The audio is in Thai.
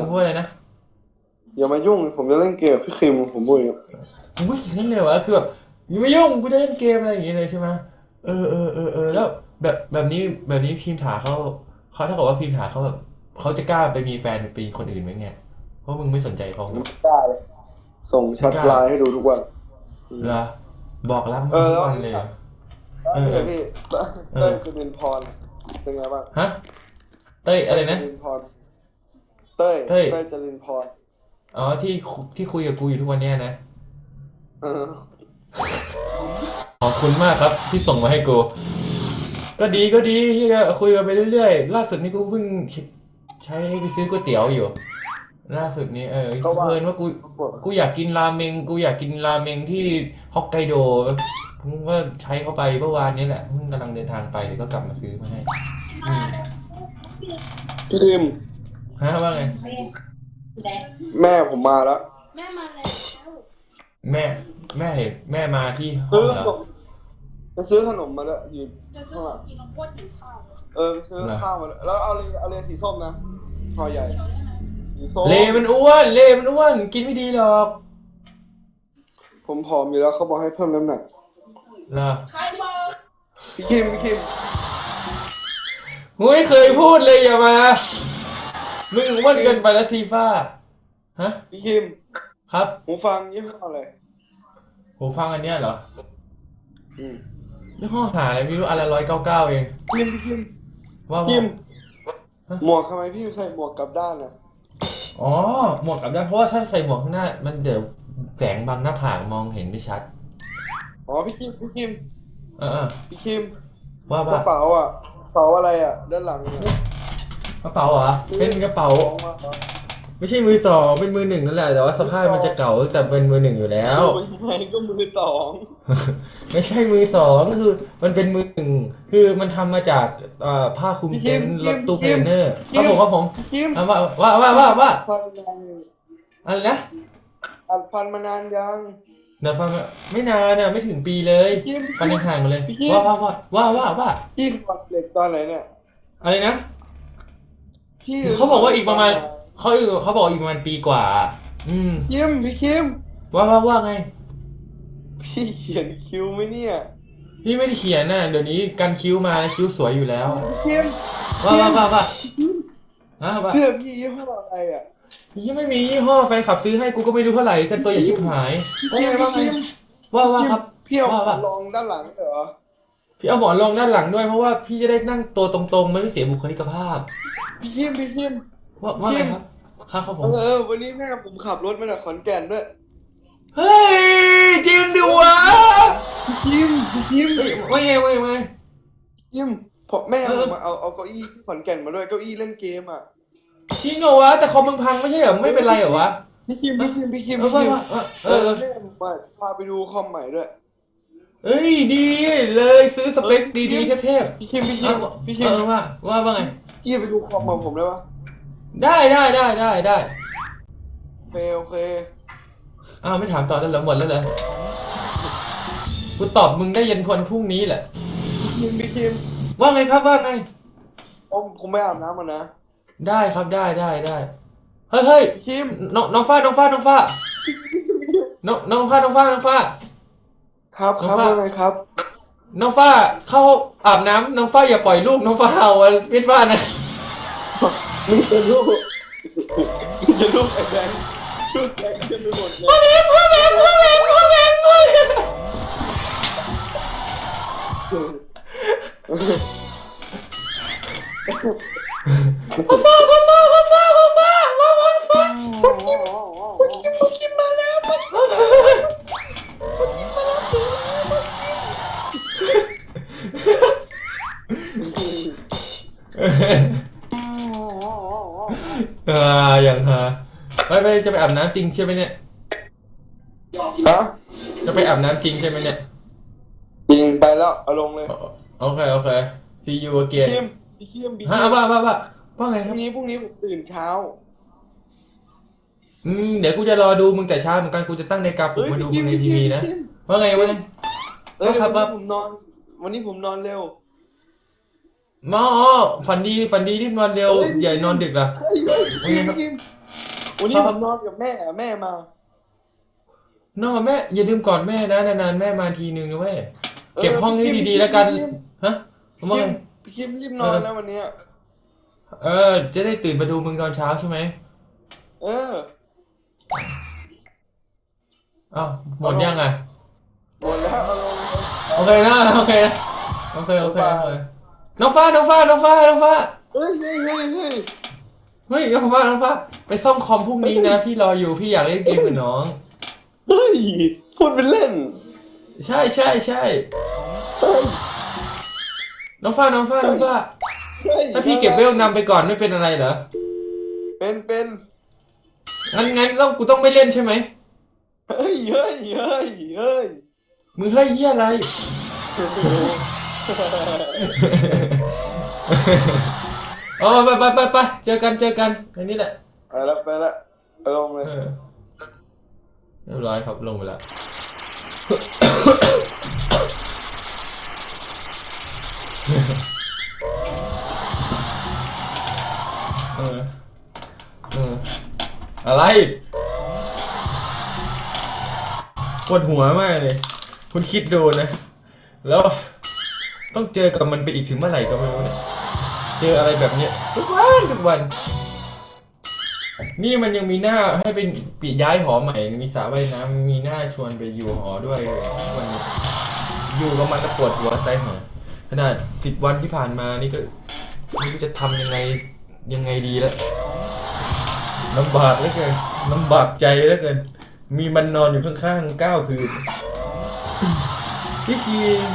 มึงพูดอะไรนะอย่ามายุ่ง ผมจะเล่นเกมกับพี่คิมผมพูดอย่างนี้อุ้ยนั่นเลยวะคือแบบอย่ามายุ่งกูจะเล่นเกมอะไรอย่างเงี้ยเลยใช่ไหมเออเออเออเออแล้วแบบแบบนี้แบบนี้พิมถาเขาเขาถ้าเกิดว่าพิมถาเขาแบบเขาจะกล้าไปมีแฟนหรือปีคนอื่นไหมเนี่ยเพราะมึงไม่สนใจเขาไม่ได้เลย ส่งแชัดไลน์ให้ดูทุกวันเหรอบอกรักเออทุกวันเลยเหรอแล้วนี่พี่เต้ยเออ เต้ยจรินพรเป็นไงบ้างฮะเต้ยอะไรนะจรินพร เต้ยเต้ย เต้ยจรินพรอ๋อที่คุที่คุยกับกูอยู่ทุกวันเนี้ยนะเออขอบคุณมากครับที่ส่งมาให้กู ก็ดีก็ดีที่จะคุยกันไปเรื่อยๆล่าสุดนี้กูเพิ่งใช้ให้ไปซื้อก๋วยเตี๋ยวอยู่ ล่าสุดนี้เออก็ว่าเพลินว่ากูบอกกูอยากกินราเมง กูอยากกินราเมงที่ฮอกไกโดเพิ่งว่าใช้เข้าไปเมื่อวานนี้แหละเพิ่งกำลังเดินทางไปเดี๋ยวก็กลับมาซื้อมาให้อืมพี่คิม ฮะว่าไงแม่ผมมาแล้วแม่มาแล้วแม่ แม่เห็นแม่มาที่ห้อซื้งอเหขรนอมจะซื้อขนมมาด้วยอยู่จะซื้อของกินแล้วพวดหิวข้าวเออซื้อเหรอ ข้าวมาด้วยแล้วเอาเลยเอาเลยสีส้มนะห่อใหญ่ เดี๋ยวได้ไหมสีส้มเลมันอ้วน เลมันอ้วน กินไม่ดีหรอกผมผอมอยู่แล้วเขาบอกให้เพิ่มน้ำหนักเหรอใครบอกพี่คิมพี่คิมมึงไม่เคยพูดเลยอย่ามา มึงอ้วนเกินไปแล้วซีฟ้าฮะ พี่คิมครับหูฟังยี่ห้ออะไรผมฟังอันเนี้ยเหรออืมยี่ห้อหาอะไรไม่รู้อันละร้อยเก้าเก้าเองคิมพี่คิมว่าคิมว่าหมวกทำไมพี่ใส่หมวกกลับด้านน่ะอ๋อหมวกกับด้านเพราะว่าถ้าใส่หมวกข้างหน้า มันเดี๋ยวแสงบังหน้าผากมองเห็นไม่ชัดอ๋อพี่คิมพี่คิมเออเออพี่คิมว่ากว่าระเป๋าอะกระเป๋าอะไรอะ ด้านหลังเนี่ย กระเป๋าเหรอเป็นกระเป๋าของมาเหรอไม่ใช่มือสองเป็นมือหนึ่งนั่นแหละแต่ว่าสภาพมันจะเก่าแต่เป็นมือหนึ่งอยู่แล้วโอ้ยยังไงก็มือสอง ไม่ใช่มือสองคือมันเป็นมือหนึ่งคือมันทำมาจากเอ่อผ้าคลุมเต็นท์รถตู้คอนเทนเนอร์ครับผมครับผมพี่คิมอะว่าว่าว่าว่าว่าฟันยังอะไรนะอัดฟันมานานยัง เดี๋ยวฟังไม่นานน่ะไม่ถึงปีเลยพี่คิมฟันยังห่างกันเลยพี่คิม ว่าว่าว่าว่าว่าว่าพี่สมัครเด็กตอนไหนเนี่ยอะไรนะ พี่เขาบอกว่าอีกประมาณเขาเขาบอกอีกประมาณปีกว่า อืมพี่คิมพี่คิมว่าว่าว่าไง พี่เขียนคิ้วไหมเนี่ย พี่ไม่ได้เขียนน่ะเดี๋ยวนี้กันคิ้วมาคิ้วสวยอยู่แล้วพี่คิมว่าว่าว่าว่าฮะว่าเสื้อพี่ยี่ห้ออะไรอะยังไม่มียี่ห้อแฟนคลับซื้อให้กูก็ไม่รู้เท่าไหร่กันตัวใหญ่ชิบหายพี่คิมว่าไงพี่ว่าไงคิมว่าว่าครับพี่เอาว่าว่าลองด้านหลังเหรอพี่เอาหมอนรองด้านหลังด้วยเพราะว่าพี่จะได้นั่งตัวตรงๆไม่ได้เสียบุคลิกภาพ พี่คิมพี่คิม ว่าว่าไงเข้มครับครับครับผเอมอเออ วันนี้แม่ผมขับรถมาจากขอนแก่นด้วย เฮ้ยจริงดิวะพี่คิมพี่คิมเฮ้ยว่าไงว่าไงว่าไง พี่คิมพอแม่เอผอ มมาเอาเอาเก้าอี้ที่ขอนแก่นมาด้วยเก้าอี้เล่นเกมอะ จริงเหรอวะแต่คอมมึงพังไม่ใช่เหรอไม่เป็นไรเหรอวะพี่คิมพี่คิมพี่คิมเออพี่ว่าคิมว่าเอเออเอออแม่ผมมาพาไปดูคอมใหม่ด้วย เอ้ยดีเลยซื้อสเปคดีๆเทพพี่คิมพี่ๆคิเอามพี่คิมเออว่าว่าว่าไง พี่ไปดูคอมของผมได้ปะได้ได้ได้ได้ได้โอเคโอเคอ้าวไม่ถามต่อแล้วเหรอหมดแล้วเหรอกูตอบมึงได้ยันวันพรุ่งนี้แหละพี่คิมพี่คิมว่าไงครับว่าไง ผมผมไม่อาบน้ำมานะได้ครับได้ได้ได้เฮ้ยเฮ้ยพี่คิมน้องน้องฟ้าน้องฟ้าน้องฟ้าน้องน้องฟ้าน้องฟ้าน้องฟ้า ครับครับน้องฟ้าว่าไงครับ น้องฟ้าเข้าอาบน้ำน้องฟ้าอย่าปล่อยลูกน้องฟ้าเอาไว้มิดฟ้านะ มึงจะลูกมึงจะลูกไอ้แบงค์ลูกแบงค์จะไปหมดเลยพ่อแม่พ่อแม่พ่อแม่พ่อแม่พ่อแม่พ่อฟ้าพ่อฟ้า อย่างฮะไปไปจะไปอาบน้ำจริงใช่ไหมเนี่ย ฮะจะไปอาบน้ำจริงใช่ไหมเนี่ย ยิงไปแล้วเอาลงเลยโอเคโอเค see you พี่ again คิมพี่คิมพี่ฮะคิมว่าว่าว่าว่าไงพครัรุ่บงนี้พรุ่งนี้ผมตื่นเช้า อืมเดี๋ยวกูจะรอดูมึงแต่เช้าเหมือนกันกูจะตั้งในาฬิกาปลุกเฮ้ยมาดูพี่มึคิงมในพี่ทีคิมวีพี่นะคิมว่าไงว่าไงเอ้ยครัวับนนี้ผมนอน วันนี้ผมนอนเร็ว หมอฝันดีฝันดีที่นอนเร็วเฮ้ยพี่อย่านอนดึกล่ะเฮ้ยเฮ้ยพี่คิมว่าไงครับพี่คิมวันนี้ผมนอนกับแม่แม่มา นอนแม่อย่าลืมกอดแม่นะนานๆแม่มาทีนึงนะเว้ยเก็บห้องให้ดีๆแล้วกันฮะพี่ว่าคิไง มพี่คิมรีบนอนนะวันเนี้ยเออ จะได้ตื่นมาดูมึงตอนเช้าใช่ไหมเอออ้าวหมดยังไงหมดแล้วเอาลง โอเคนะโอเคนะโอเคโอเคโอเค น้องฟ้าน้องฟ้าน้องฟ้าน้องฟ้าเฮ้ยเฮ้ยเฮ้ยเฮ้ยเฮ้ยน้องฟ้าน้องฟ้าไปซ่อมคอมพรุ่งนี้นะ พี่รออยู่พี่อยากเล่นเกมกับน้อง เฮ้ยพูดเป็นเล่นใช่ใช่ใช่เฮ้ยน้องฟ้าน้องฟ้าน้องฟ้า เฮ้ยถ้าพี่เก็บเวลนำไปก่อนไม่เป็นอะไรเหรอเป็นเป็นงั้นงั้นต้องกูต้องไม่เล่นใช่ไหมเฮ้ยเฮ้ยเฮ้ยเฮ้ย มึงเฮ้ยเฮียอะไร อ๋อไปไปไปไปเจอกันเจอกันอันนี้แหละไปละไปละเอาลงเลยเออเรียบร้อยครับลงไปแล้ว เออ เออ อะไรปวดหัวมากเลย คุณคิดดูนะ แล้ว ต้องเจอกับมันไปอีกถึงเมื่อไหร่ก็ไม่รู้เนี่ยเจออะไรแบบเนี้ยทุกวันทุกวัน นี่มันยังมีหน้าให้เป็นปีย้ายหอใหม่ มีสระว่ายน้ำมีหน้าชวนไปอยู่หอด้วยวันนี้อยู่กับมันแล้วปวดหัวใจหายขนาดสิบวันที่ผ่านมานี่ก็ไม่รู้จะทำยังไงยังไงดีแล้วลำบากเหลือเกินลำบากใจเหลือเกิน มีมันนอนอยู่ข้างๆเก้าคืนพี่คีม